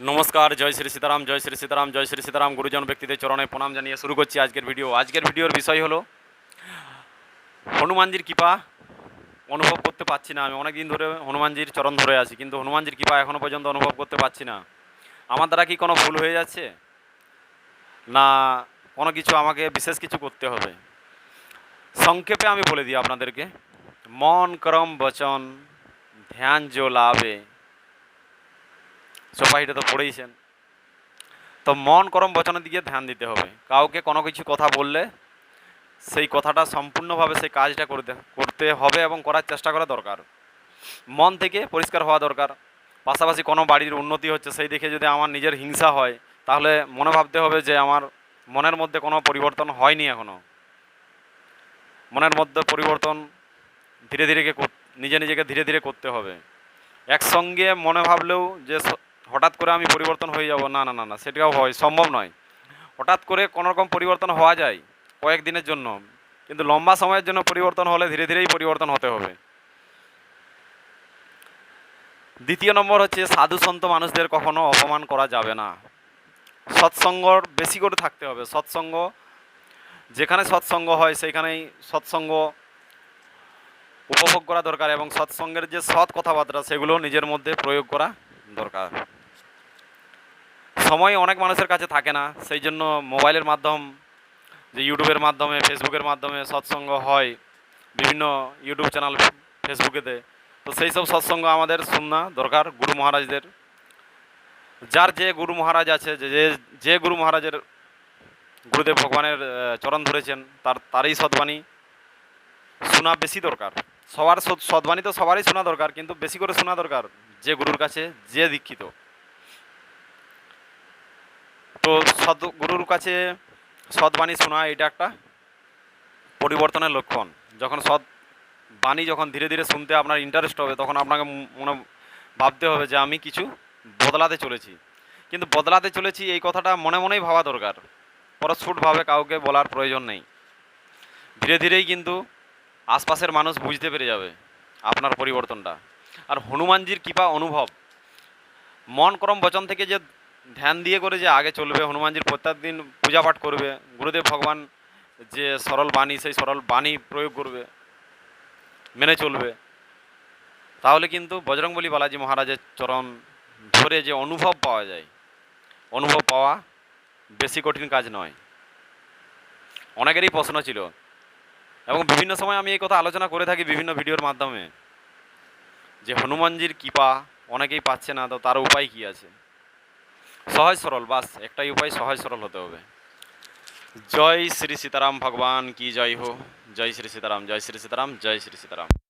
নমস্কার, জয় শ্রী সীতারাম, জয় শ্রী সীতারাম, জয় শ্রী সীতারাম। গুরুজন ব্যক্তিদের চরণে প্রণাম জানিয়ে শুরু করছি আজকের ভিডিও। আজকের ভিডিওর বিষয় হলো, হনুমানজির কৃপা। অনুভব করতে পারছি না আমি অনেক দিন ধরে হনুমানজির চরণ ধরে আছি, কিন্তু হনুমানজির কৃপা এখনও পর্যন্ত অনুভব করতে পারছি না। আমার দ্বারা কি কোনো ভুল হয়ে যাচ্ছে? না, কোনো কিছু আমাকে বিশেষ কিছু করতে হবে? সংক্ষেপে আমি বলে দিই আপনাদেরকে, মন করম বচন, ধ্যান জো লাভে। এটা তো পড়েইছেন। তো মন করম বচনের দিকে ধ্যান দিতে হবে। কাউকে কোনো কিছু কথা বললে সেই কথাটা সম্পূর্ণভাবে সেই কাজটা করতে করতে হবে এবং করার চেষ্টা করা দরকার। মন থেকে পরিষ্কার হওয়া দরকার। পাশাপাশি কোনো বাড়ির উন্নতি হচ্ছে, সেই দেখে যদি আমার নিজের হিংসা হয়, তাহলে মনে ভাবতে হবে যে আমার মনের মধ্যে কোনো পরিবর্তন হয়নি এখনও মনের মধ্যে পরিবর্তন ধীরে ধীরে নিজে নিজেকে ধীরে ধীরে করতে হবে। একসঙ্গে মনে ভাবলেও যে হঠাৎ করে আমি পরিবর্তন হয়ে যাব, না না না না, সেটাও হয়, সম্ভব নয়। হঠাৎ করে কোনো রকম পরিবর্তন হওয়া যায় কয়েকদিনের জন্য, কিন্তু লম্বা সময়ের জন্য পরিবর্তন হলে ধীরে ধীরেই পরিবর্তন হতে হবে। দ্বিতীয় নম্বর হচ্ছে, সাধু সন্ত মানুষদের কখনো অপমান করা যাবে না। সৎসঙ্গর বেশি করে থাকতে হবে, সৎসঙ্গ, যেখানে সৎসঙ্গ হয় সেইখানেই সৎসঙ্গ উপভোগ করা দরকার এবং সৎসঙ্গের যে সৎ কথাবার্তা, সেগুলো নিজের মধ্যে প্রয়োগ করা দরকার। সময় অনেক মানুষের কাছে থাকে না। সেই জন্য মোবাইলের মাধ্যম, যে ইউটিউবের মাধ্যমে, ফেসবুকের মাধ্যমে সৎসঙ্গ হয় বিভিন্ন ইউটিউব চ্যানেল ফেসবুকেতে। তো সেই সব সৎসঙ্গ আমাদের শোনা দরকার গুরু মহারাজদের। যার যে গুরু মহারাজ আছে, যে, যে- গুরু মহারাজের গুরুদেব ভগবানের চরণ ধরেছেন, তার, তারই সৎবাণী শোনা বেশি দরকার। সবার সৎবাণী তো সবারই শোনা দরকার, কিন্তু বেশি করে শোনা দরকার যে গুরুর কাছে যে দীক্ষিত। তো সৎ গুরুর কাছে সৎবাণী শোনা, এটা একটা পরিবর্তনের লক্ষণ। যখন সৎ বাণী যখন ধীরে ধীরে শুনতে আপনার ইন্টারেস্ট হবে, তখন আপনাকে মনে ভাবতে হবে যে আমি কিছু বদলাতে চলেছি। কিন্তু বদলাতে চলেছি এই কথাটা মনে মনেই ভাবা দরকার। পরস্ফুটভাবে কাউকে বলার প্রয়োজন নেই। ধীরে ধীরেই কিন্তু আশপাশের মানুষ বুঝতে পেরে যাবে আপনার পরিবর্তনটা। আর হনুমানজির কৃপা অনুভব। মন করম বচন থেকে যে ধ্যান দিয়ে করে যে আগে চলবে, হনুমানজির প্রত্যেক দিন পূজা পাঠ করবে, গুরুদেব ভগবান যে সরল বাণী, সেই সরল বাণী প্রয়োগ করবে, মেনে চলবে। তাহলে কিন্তু বজরংবলী বালাজি মহারাজের চরণ ধরে যে অনুভব পাওয়া যায়, অনুভব পাওয়া বেশি কঠিন কাজ নয়। অনেকেরই প্রশ্ন ছিল, এবং বিভিন্ন সময় আমি এই কথা আলোচনা করে থাকি বিভিন্ন ভিডিওর মাধ্যমে, যে হনুমানজির কৃপা অনেকেই পাচ্ছে না, তো তার উপায় কি আছে? সহজ সরল, বাস, একটাই উপায় সহজ সরল হতে হবে। জয় শ্রী সীতারাম ভগবান কি জয় হো? জয় শ্রী সীতারাম, জয় শ্রী সীতারাম, জয় শ্রী সীতারাম।